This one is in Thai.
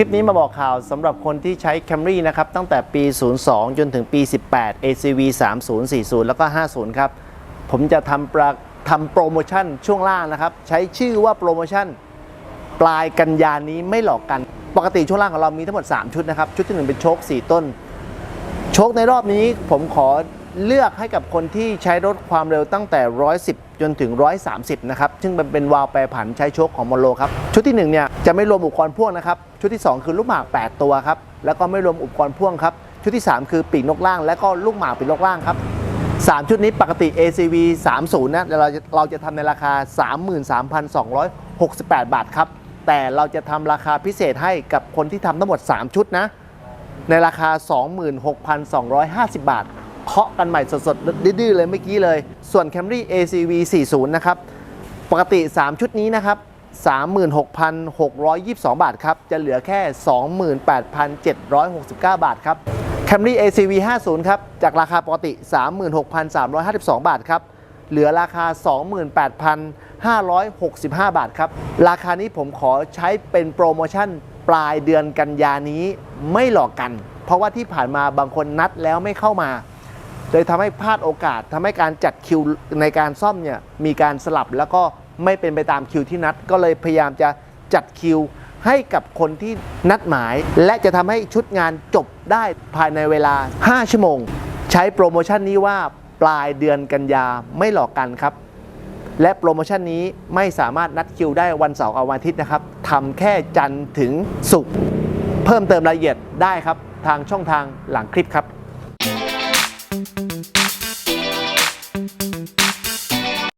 คลิปนี้มาบอกข่าวสำหรับคนที่ใช้ Camry นะครับตั้งแต่ปี 02 จนถึงปี 18 ACV 3040 แล้วก็ 50 ครับ ผมจะทำประทำโปรโมชั่นช่วงล่างนะครับ ใช้ชื่อว่าโปรโมชั่น ปลายกันยานี้ไม่หลอกกัน ปกติช่วงล่างของเรามีทั้งหมด 3 ชุดนะครับ ชุดที่ 1 เป็นโชค 4 ต้น โชคในรอบนี้ผมขอ เลือกให้กับคนที่ใช้รถความเร็วตั้งแต่ 110 จนถึง 130 นะครับ ซึ่งมันเป็นวาล์วแปรผันใช้โชคของมอนโลครับ ชุดที่1เนี่ยจะไม่รวมอุปกรณ์พ่วงนะครับ ชุดที่ 2 คือลูกหมาก 8 ตัวครับ แล้วก็ไม่รวมอุปกรณ์พ่วงครับ ชุดที่ 3 คือปีกนกล่าง และก็ลูกหมากปีกนกล่างครับ3 ชุดนี้ปกติ ACV 30 นะเราจะเราจะทำในราคา 33,268 บาทครับ แต่เราจะทำราคาพิเศษให้กับคนที่ทำทั้งหมด 3 ชุดนะ ในราคา 26,250 บาท เคาะกันใหม่สดๆ ดื้อๆ เลยเมื่อกี้เลย ส่วน Camry ACV 40 นะครับ ปกติ 3 ชุดนี้นะครับ 36,622 บาทครับ จะเหลือแค่ 28,769 บาทครับ Camry ACV 50 ครับ จากราคาปกติ 36,352 บาทครับ เหลือราคา 28,565 บาทครับ ราคานี้ผมขอใช้เป็นโปรโมชั่นปลายเดือนกันยานี้ไม่หลอกกัน เพราะว่าที่ผ่านมาบางคนนัดแล้วไม่เข้ามา เลยทำให้พลาดโอกาสทำให้การจัดคิวในการซ่อมเนี่ยมีการสลับแล้วก็ไม่เป็นไปตามคิวที่นัด ก็เลยพยายามจะจัดคิวให้กับคนที่นัดหมาย และจะทำให้ชุดงานจบได้ภายในเวลา 5 ชั่วโมง ใช้โปรโมชั่นนี้ว่าปลายเดือนกันยาไม่หลอกกันครับ และโปรโมชั่นนี้ไม่สามารถนัดคิวได้วันเสาร์กับวันอาทิตย์นะครับทำแค่จันทร์ถึงศุกร์เพิ่มเติมรายละเอียดได้ครับ ทางช่องทางหลังคลิปครับ Thank you.